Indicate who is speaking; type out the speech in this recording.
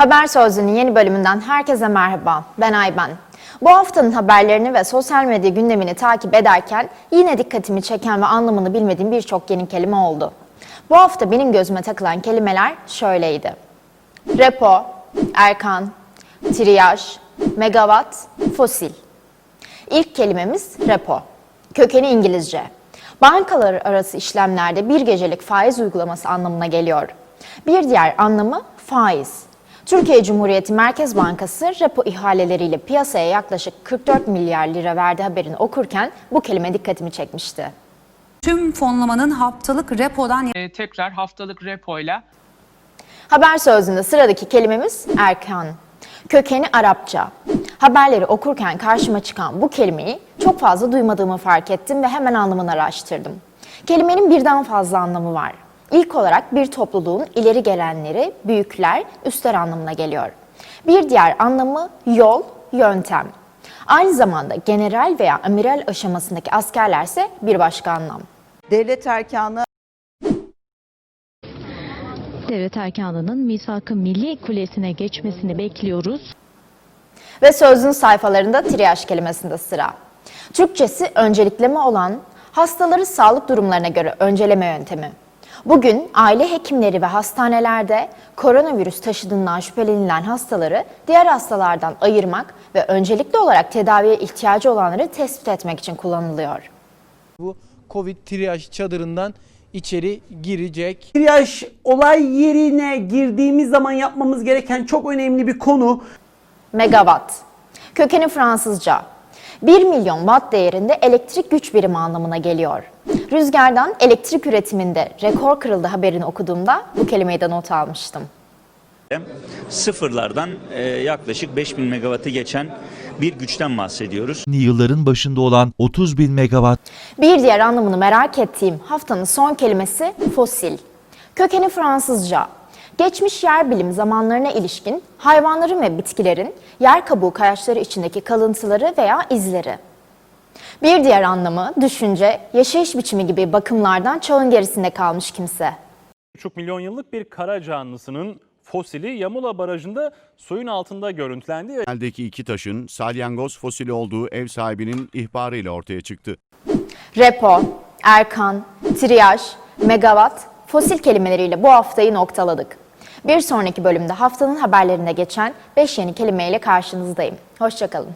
Speaker 1: Haber Sözlüğü'nün yeni bölümünden herkese merhaba. Ben Ayben. Bu haftanın haberlerini ve sosyal medya gündemini takip ederken yine dikkatimi çeken ve anlamını bilmediğim birçok yeni kelime oldu. Bu hafta benim gözüme takılan kelimeler şöyleydi. Repo, Erkan, triyaj, megawatt, fosil. İlk kelimemiz repo. Kökeni İngilizce. Bankalar arası işlemlerde bir gecelik faiz uygulaması anlamına geliyor. Bir diğer anlamı faiz. Türkiye Cumhuriyeti Merkez Bankası repo ihaleleriyle piyasaya yaklaşık 44 milyar lira verdi haberini okurken bu kelime dikkatimi çekmişti.
Speaker 2: Tüm fonlamanın haftalık repodan
Speaker 3: e, tekrar haftalık repoyla
Speaker 1: Haber sözünde sıradaki kelimemiz erkan. Kökeni Arapça. Haberleri okurken karşıma çıkan bu kelimeyi çok fazla duymadığımı fark ettim ve hemen anlamını araştırdım. Kelimenin birden fazla anlamı var. İlk olarak bir topluluğun ileri gelenleri, büyükler, üstler anlamına geliyor. Bir diğer anlamı yol, yöntem. Aynı zamanda general veya amiral aşamasındaki askerlerse bir başka anlam.
Speaker 4: devlet erkanı
Speaker 5: Devlet erkanının misak-ı milli kulesine geçmesini bekliyoruz.
Speaker 1: Ve sözlüğün sayfalarında triyaj kelimesinde sıra. Türkçesi öncelikleme olan hastaları sağlık durumlarına göre önceleme yöntemi. Bugün aile hekimleri ve hastanelerde koronavirüs taşıdığından şüphelenilen hastaları diğer hastalardan ayırmak ve öncelikli olarak tedaviye ihtiyacı olanları tespit etmek için kullanılıyor.
Speaker 6: bu Covid triyaj çadırından içeri girecek.
Speaker 7: Triyaj olay yerine girdiğimiz zaman yapmamız gereken çok önemli bir konu.
Speaker 1: Megawatt. Kökeni Fransızca. 1 milyon watt değerinde elektrik güç birimi anlamına geliyor. Rüzgardan elektrik üretiminde rekor kırıldı haberini okuduğumda bu kelimeyi de not almıştım.
Speaker 8: sıfırlardan e, yaklaşık 5000 megawattı geçen bir güçten bahsediyoruz.
Speaker 9: yılların başında olan 30 bin megawatt
Speaker 1: Bir diğer anlamını merak ettiğim haftanın son kelimesi fosil. Kökeni Fransızca. Geçmiş yer bilim zamanlarına ilişkin hayvanların ve bitkilerin yer kabuğu kayaçları içindeki kalıntıları veya izleri. Bir diğer anlamı düşünce, yaşayış biçimi gibi bakımlardan çağın gerisinde kalmış kimse.
Speaker 10: 3,5 milyon yıllık bir kara canlısının fosili Yamula Barajı'nda suyun altında görüntülendi ve
Speaker 11: Eldeki iki taşın salyangoz fosili olduğu ev sahibinin ihbarıyla ortaya çıktı.
Speaker 1: Repo, erkan, triyaj, megawatt, fosil kelimeleriyle bu haftayı noktaladık. Bir sonraki bölümde haftanın haberlerinde geçen 5 yeni kelimeyle karşınızdayım. Hoşçakalın.